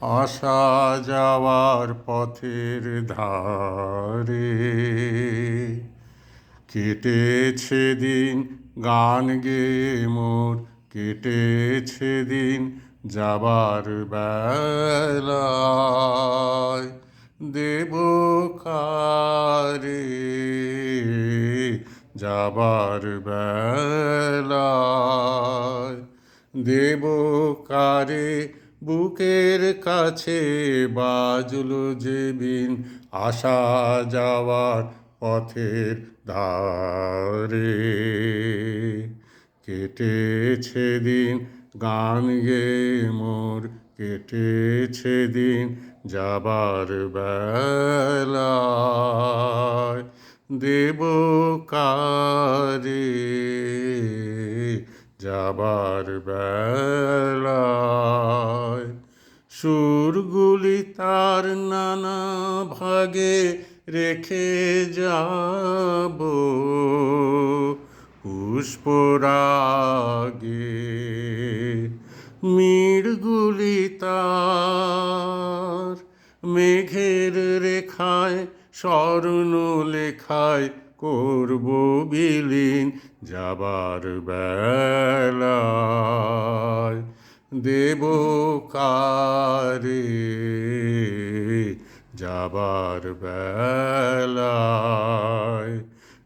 আসা যাওয়ার পথের ধারে। কেটেছে দিন গান গে মোর, কেটেছে দিন যাবার বেলায়। দেব যাবার বেলায়। দেব কারে বুকের কাছে বাজলো যে বিন আসা যাওয়ার পথের ধারে। কেটেছে দিন গান গে মোর, কেটেছে দিন যাবার বেলায়। দেব কারে যাবার বেলায় সুরগুলি তার নানা ভাগে রেখে যাব। পুষ্পরাগে মিড়গুলি তার মেঘের রেখায়, স্বর্ণ লেখায় করব বিলীন যাবার বেলায়। দেব বেলায়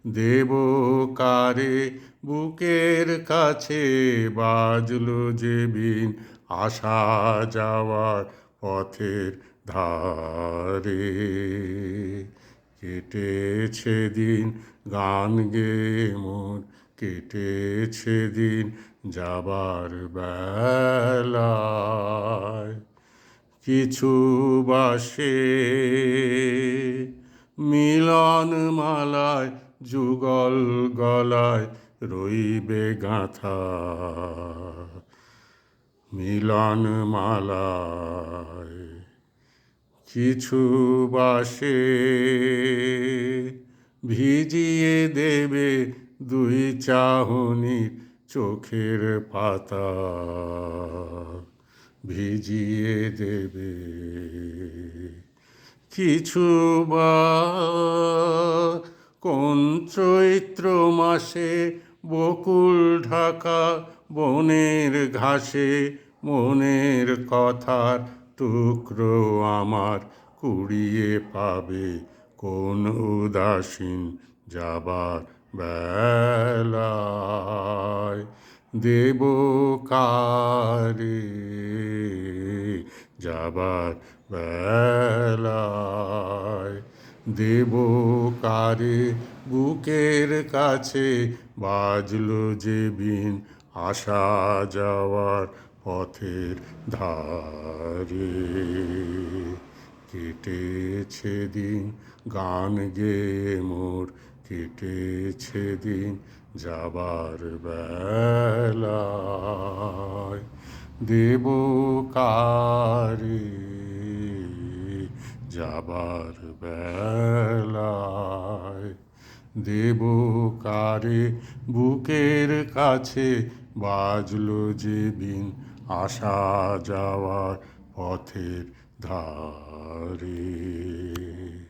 দেব কারে বুকের কাছে বাজলো যে বিন আসা যাওয়ার পথের ধারে। কেটেছে দিন গান গে মোর কেটেছে দিন যাবার বেলায়। কিছু বাসে। মিলন মালায় যুগল গলায় রইবে গাথা। মিলন মালায় কিছু বাসে ভিজিয়ে দেবে দুই চাহনির চোখের পাতা। ভিজিয়ে দেবে। কিছু বা কোন চৈত্র মাসে বকুল ঢাকা বনের ঘাসে মনের কথার টুকরো আমার কুড়িয়ে পাবে। কোন উদাসীন যাবার বেলায় দেব কারে যাবার বেলায়। দেব কারে বুকের কাছে বাজলো যে বিন আসা যাওয়ার পথের ধারে। কেটেছে দিন গান গে মোর কেটেছে দিন যাবার বেলায়। দেব কারে যাবার বেলায়? দেব কারে বুকের কাছে বাজলো যে বিন আসা যাওয়ার পথের ধারে।